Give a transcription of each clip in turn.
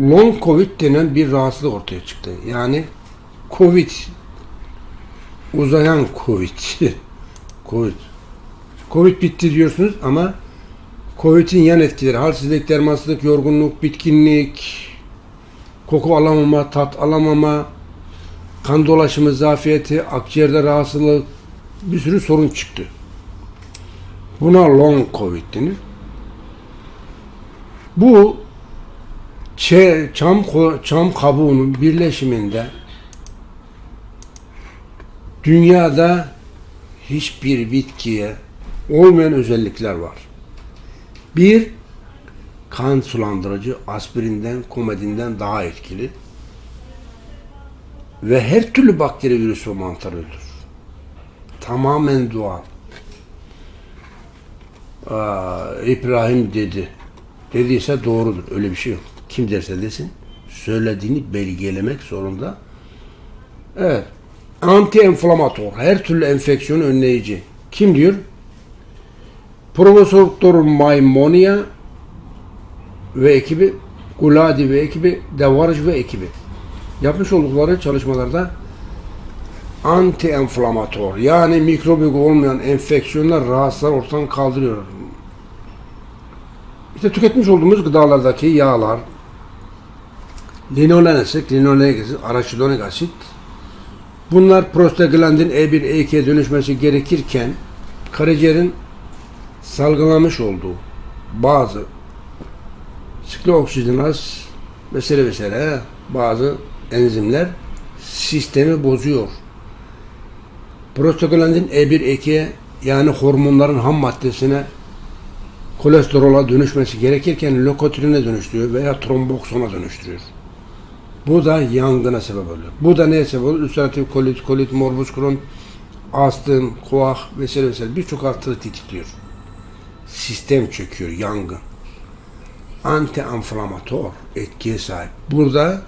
long covid denen bir rahatsızlık ortaya çıktı. Yani covid uzayan covid. covid. Covid bitti diyorsunuz ama Covid'in yan etkileri halsizlik, dermansızlık, yorgunluk, bitkinlik, koku alamama, tat alamama, kan dolaşımı zafiyeti, akciğerde rahatsızlık bir sürü sorun çıktı. Buna long covid denir. Bu çam çam kabuğunun birleşiminde dünyada hiçbir bitkiye olmayan özellikler var. Bir, kan sulandırıcı aspirinden, komedinden daha etkili ve her türlü bakteri, virüs ve mantar öldürür. Tamamen doğal. Aa, İbrahim dedi. Dediyse doğrudur. Öyle bir şey yok. Kim derse desin söylediğini belgelemek zorunda. Evet. Anti-enflamator. Her türlü enfeksiyon önleyici. Kim diyor? Profesör Doktor Maimonia ve ekibi, Guladi ve ekibi, Devaraj ve ekibi. Yapmış oldukları çalışmalarda anti-enflamator yani mikrobik olmayan enfeksiyonlar, rahatsızlar ortadan kaldırıyor. İşte tüketmiş olduğumuz gıdalardaki yağlar, linolen asit, linolenik asit, araşidonik asit, bunlar prostaglandin E1, E2'ye dönüşmesi gerekirken karaciğerin salgılamış olduğu bazı siklooksidinaz vesaire vesaire bazı enzimler sistemi bozuyor. Prostaglandin E1, E2'ye yani hormonların ham maddesine kolesterola dönüşmesi gerekirken lökotrine dönüştürüyor veya tromboksona dönüştürüyor. Bu da yangına sebep oluyor. Bu da neye sebep oluyor? Ülseratif kolit, kolit, morbus Crohn, astım, koah vesaire vesaire birçok hastalığı tetikliyor. Sistem çöküyor, yangın. Anti-inflamator etkiye sahip. Burada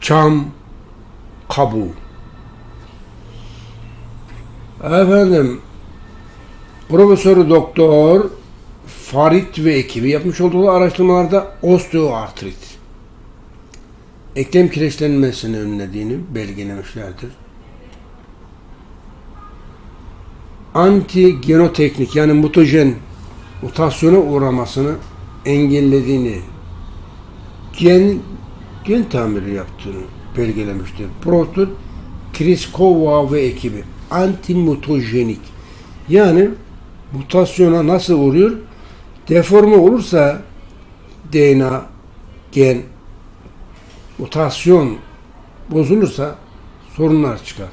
çam kabuğu. Efendim Profesör Doktor Farid ve ekibi yapmış olduğu araştırmalarda osteoartrit eklem kireçlenmesini önlediğini belgelemişlerdir. Anti genoteknik yani mutajen mutasyona uğramasını engellediğini gen gen tamiri yaptığını belgelemiştir. Profesör Kriskova ve ekibi anti mutajenik yani mutasyona nasıl uğruyor? Deforme olursa DNA, gen, mutasyon bozulursa sorunlar çıkar.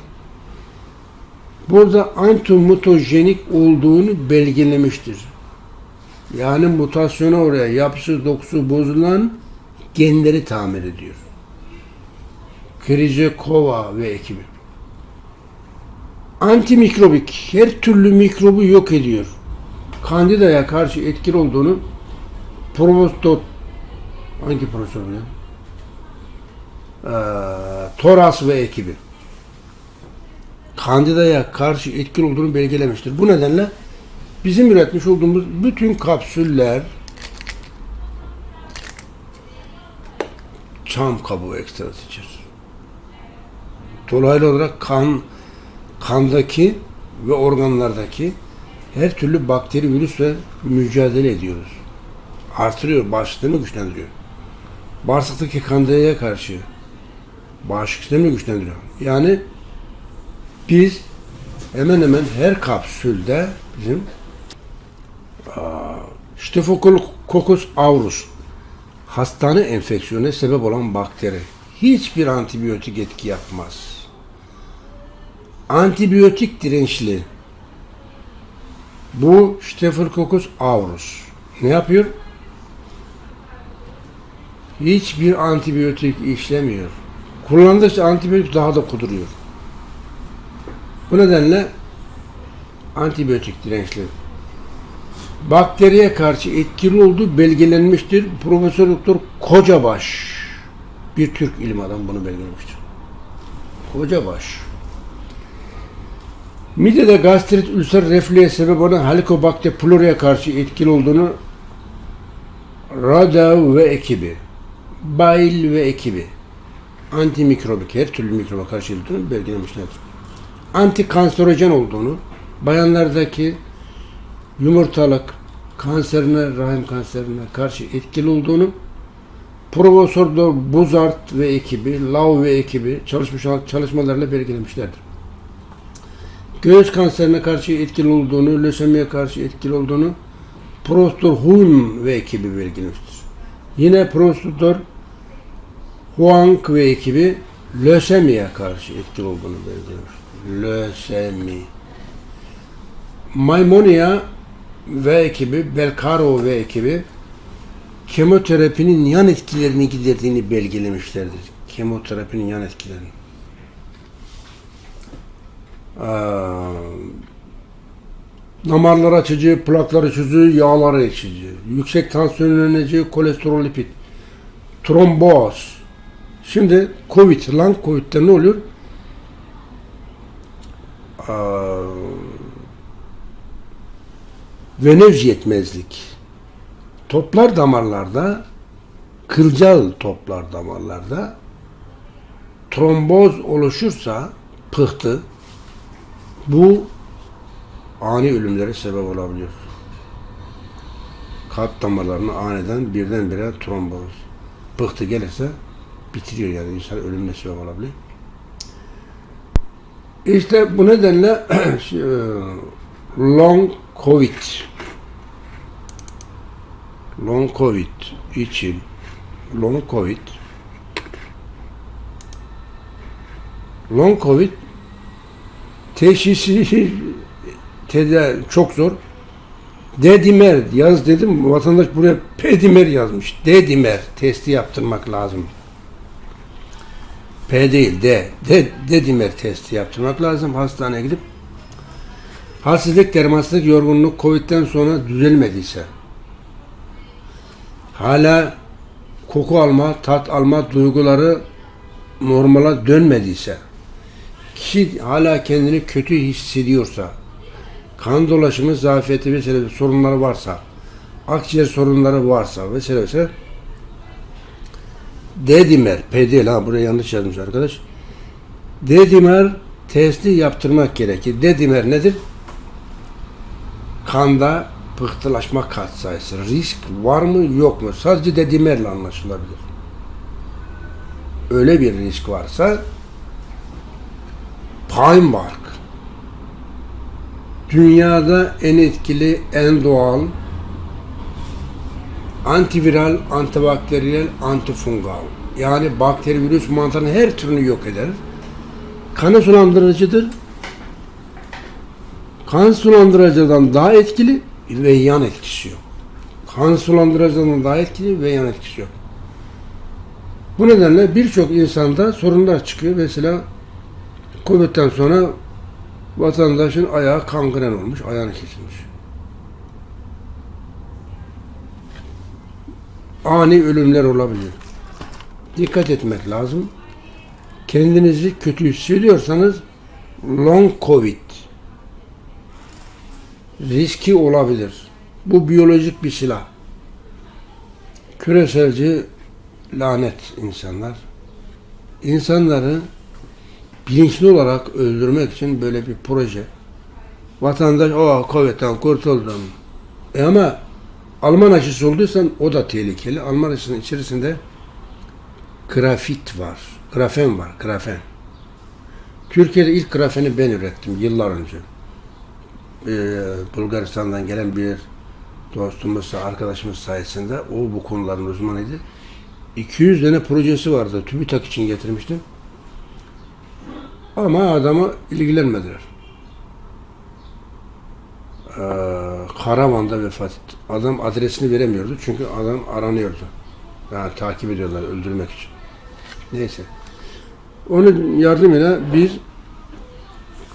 Burada antimutajenik olduğunu belgelemiştir. Yani mutasyona oraya yapısı dokusu bozulan genleri tamir ediyor. Krizekova ve ekibi. Antimikrobik her türlü mikrobu yok ediyor. Kandidaya karşı etkili olduğunu Provostot hangi profesör ya? Ee, Toras ve ekibi Kandidaya karşı etkili olduğunu belgelemiştir. Bu nedenle bizim üretmiş olduğumuz bütün kapsüller çam kabuğu ekstratı içerir. Dolaylı olarak kan kandaki ve organlardaki her türlü bakteri, virüsle mücadele ediyoruz. Artırıyor, bağışıklığını güçlendiriyor. Bağırsaktaki kandaya karşı bağışıklık sistemini güçlendiriyor. Yani biz hemen hemen her kapsülde bizim Staphylococcus aureus hastane enfeksiyona sebep olan bakteri hiçbir antibiyotik etki yapmaz antibiyotik dirençli bu Staphylococcus aureus ne yapıyor? Hiçbir antibiyotik işlemiyor. Kullandıkça antibiyotik daha da kuduruyor. Bu nedenle antibiyotik dirençli. Bakteriye karşı etkili olduğu belgelenmiştir. Profesör Doktor Kocabaş bir Türk ilim adamı bunu belgelemiştir. Kocabaş. Midede gastrit, ülser, reflüye sebep olan Helicobacter pylori'ye karşı etkili olduğunu Radev ve ekibi, Bail ve ekibi antimikrobik her türlü mikroba karşı olduğunu belgelemişlerdir. Antikanserojen olduğunu, bayanlardaki yumurtalık kanserine, rahim kanserine karşı etkili olduğunu Profesör Buzart ve ekibi, Lau ve ekibi çalışmış çalışmalarla belgelemişlerdir. Göğüs kanserine karşı etkili olduğunu, lösemiye karşı etkili olduğunu Profesör Huyn ve ekibi belgelemiştir. Yine Profesör Huang ve ekibi lösemiye karşı etkili olduğunu belgelemiştir. Lösemi. Maimonia ve ekibi, Belcaro ve ekibi kemoterapinin yan etkilerini giderdiğini belgelemişlerdir. Kemoterapinin yan etkilerini. Aa, damarlar açıcı, plaklar açıcı, yağlar açıcı, yüksek tansiyon önleyici, kolesterol lipid, tromboz. Şimdi Covid, long Covid'de ne oluyor? Venöz yetmezlik. Toplar damarlarda, kılcal toplar damarlarda tromboz oluşursa pıhtı bu ani ölümlere sebep olabiliyor. Kalp damarlarına aniden birdenbire tromboz, pıhtı gelirse bitiriyor yani insan ölümüne sebep olabilir. İşte bu nedenle long covid long covid için long covid long covid teşhisi tedavi çok zor. D-dimer yaz dedim. Vatandaş buraya P-dimer yazmış. D-dimer testi yaptırmak lazım. P değil D. D, D-dimer testi yaptırmak lazım. Hastaneye gidip halsizlik, dermansızlık, yorgunluk Covid'den sonra düzelmediyse hala koku alma, tat alma duyguları normala dönmediyse kişi hala kendini kötü hissediyorsa kan dolaşımı zafiyeti vesaire sorunları varsa akciğer sorunları varsa vesaire vesaire D-dimer, P değil ha buraya yanlış yazmış arkadaş. D-dimer testi yaptırmak gerekir. D-dimer nedir? Kanda pıhtılaşma katsayısı. Risk var mı yok mu? Sadece D-dimerle anlaşılabilir. Öyle bir risk varsa Pinebark dünyada en etkili, en doğal antiviral, antibakteriyel, antifungal. Yani bakteri, virüs, mantarın her türünü yok eder. Kanı sulandırıcıdır. Kan sulandırıcıdan daha etkili ve yan etkisi yok. Kan sulandırıcıdan daha etkili ve yan etkisi yok. Bu nedenle birçok insanda sorunlar çıkıyor. Mesela Covid'den sonra vatandaşın ayağı kangren olmuş, ayağını kesilmiş. Ani ölümler olabiliyor. Dikkat etmek lazım. Kendinizi kötü hissediyorsanız long covid riski olabilir. Bu biyolojik bir silah. Küreselci lanet insanlar. İnsanları bilinçli olarak öldürmek için böyle bir proje. Vatandaş o Covid'den kurtuldum. E ama Alman aşısı olduysan o da tehlikeli. Alman aşısının içerisinde grafit var. Grafen var. Grafen. Türkiye'de ilk grafeni ben ürettim yıllar önce. Ee, Bulgaristan'dan gelen bir dostumuz, arkadaşımız sayesinde o bu konuların uzmanıydı. 200 tane projesi vardı. TÜBİTAK için getirmiştim. Ama adamı ilgilenmediler. Ee, Karaman'da vefat etti. Adam adresini veremiyordu çünkü adam aranıyordu. Yani takip ediyorlar öldürmek için. Neyse. Onun yardımıyla biz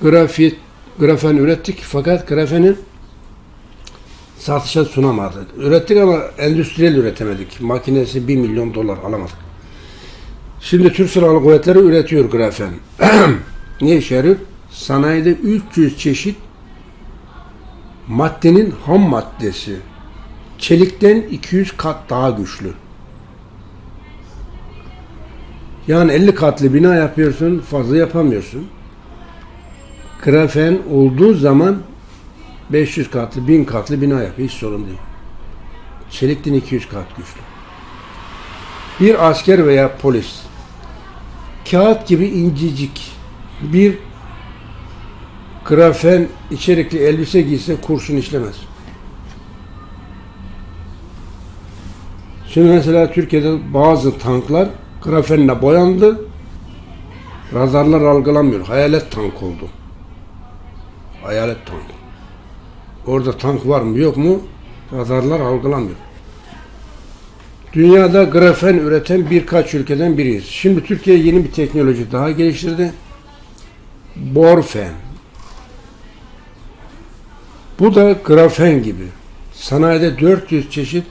grafit, grafen ürettik fakat grafenin satışa sunamadık. Ürettik ama endüstriyel üretemedik. Makinesi 1 milyon dolar alamadık. Şimdi Türk Silahlı Kuvvetleri üretiyor grafen. ne işe yarıyor? Sanayide 300 çeşit maddenin ham maddesi. çelikten 200 kat daha güçlü. Yani 50 katlı bina yapıyorsun, fazla yapamıyorsun. Grafen olduğu zaman 500 katlı, 1000 katlı bina yapıyor. Hiç sorun değil. Çelikten 200 kat güçlü. Bir asker veya polis kağıt gibi incecik bir grafen içerikli elbise giyse kurşun işlemez. Şimdi mesela Türkiye'de bazı tanklar grafenle boyandı. Radarlar algılamıyor. Hayalet tank oldu. Hayalet tank. Orada tank var mı yok mu? Radarlar algılamıyor. Dünyada grafen üreten birkaç ülkeden biriyiz. Şimdi Türkiye yeni bir teknoloji daha geliştirdi. Borfen. Bu da grafen gibi. Sanayide 400 çeşit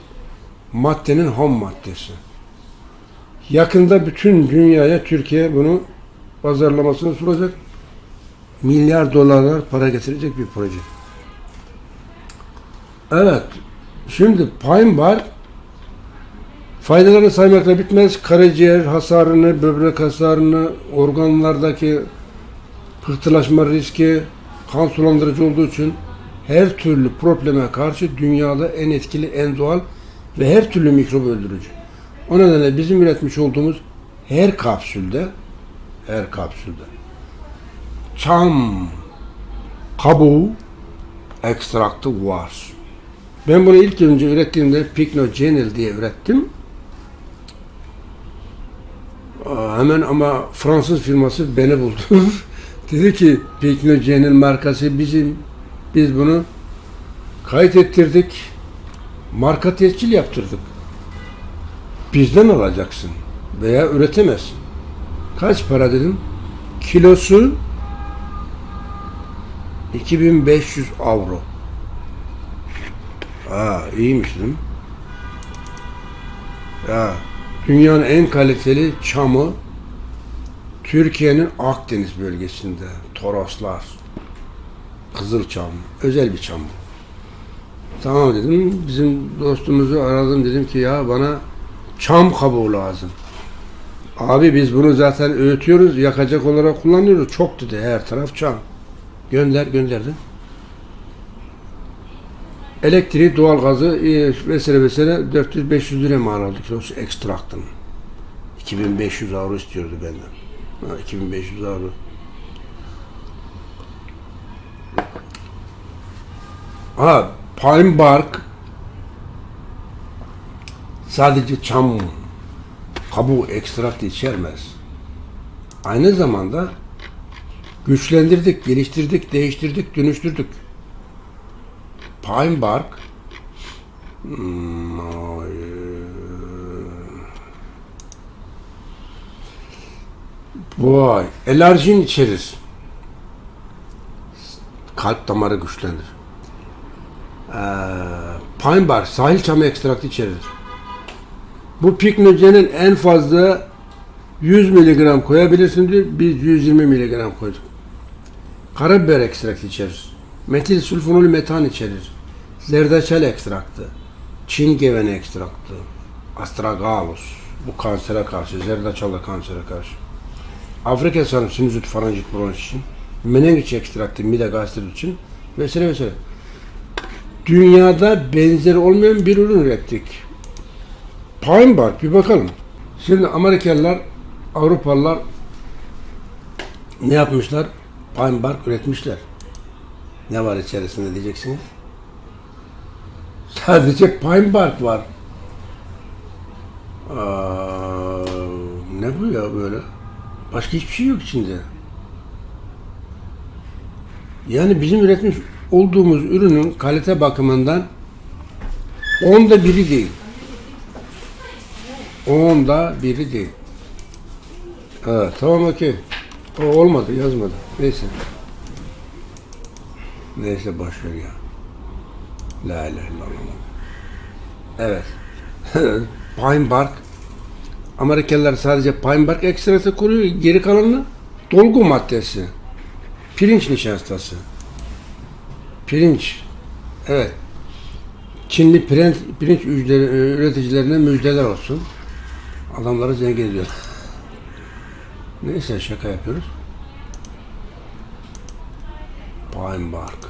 maddenin ham maddesi. Yakında bütün dünyaya Türkiye bunu pazarlamasını sunacak. Milyar dolarlar para getirecek bir proje. Evet. Şimdi Pine Bar faydalarını saymakla bitmez. Karaciğer hasarını, böbrek hasarını, organlardaki pıhtılaşma riski, kan sulandırıcı olduğu için her türlü probleme karşı dünyada en etkili, en doğal ve her türlü mikrop öldürücü. O nedenle bizim üretmiş olduğumuz her kapsülde her kapsülde çam kabuğu ekstraktı var. Ben bunu ilk önce ürettiğimde Pycnogenil diye ürettim. Hemen ama Fransız firması beni buldu. Dedi ki Pycnogenil markası bizim. Biz bunu kayıt ettirdik. Marka tescil yaptırdık. Bizden alacaksın veya üretemezsin. Kaç para dedim? Kilosu 2500 avro. Aa iyiymiş değil mi? Ya dünyanın en kaliteli çamı Türkiye'nin Akdeniz bölgesinde Toroslar Kızılçam özel bir çam bu. Tamam dedim. Bizim dostumuzu aradım dedim ki ya bana çam kabuğu lazım. Abi biz bunu zaten öğütüyoruz, yakacak olarak kullanıyoruz. Çok dedi her taraf çam. Gönder gönderdim. Elektriği, doğalgazı e, vesaire vesaire 400-500 liraya mal aldık kilosu ekstraktın. 2500 avro istiyordu benden. Ha, 2500 avro. Ha, palm bark sadece çam kabuğu ekstraktı içermez. Aynı zamanda güçlendirdik, geliştirdik, değiştirdik, dönüştürdük. Pine bark hmm, ay, Vay, elarjin içerir. Kalp damarı güçlendir. Ee, pine bark, sahil çamı ekstraktı içerir. Bu piknojenin en fazla 100 miligram koyabilirsin diyor. Biz 120 miligram koyduk. Karabiber ekstraktı içerir. Metil sulfonul metan içerir. Zerdeçal ekstraktı. Çin geveni ekstraktı. Astragalus. Bu kansere karşı. Zerdeçal da kansere karşı. Afrika sanı sinüzit faranjit bronş için. Menengiç ekstraktı mide gastrit için. Vesaire vesaire. Dünyada benzeri olmayan bir ürün ürettik. Pine bark bir bakalım. Şimdi Amerikalılar, Avrupalılar ne yapmışlar? Pine bark üretmişler. Ne var içerisinde diyeceksiniz? Sadece pine bark var. Aa, ne bu ya böyle? Başka hiçbir şey yok içinde. Yani bizim üretmiş olduğumuz ürünün kalite bakımından onda biri değil. Onda biri değil. Evet, tamam okey. O olmadı, yazmadı. Neyse. Neyse ver ya. La ilahe illallah. Evet. pine bark. Amerikalılar sadece pine bark ekstrası koruyor. Geri kalanını dolgu maddesi. Pirinç nişastası. Pirinç. Evet. Çinli pirinç, pirinç ücre- üreticilerine müjdeler olsun. Adamları zengin ediyor. Neyse şaka yapıyoruz. Palmbark.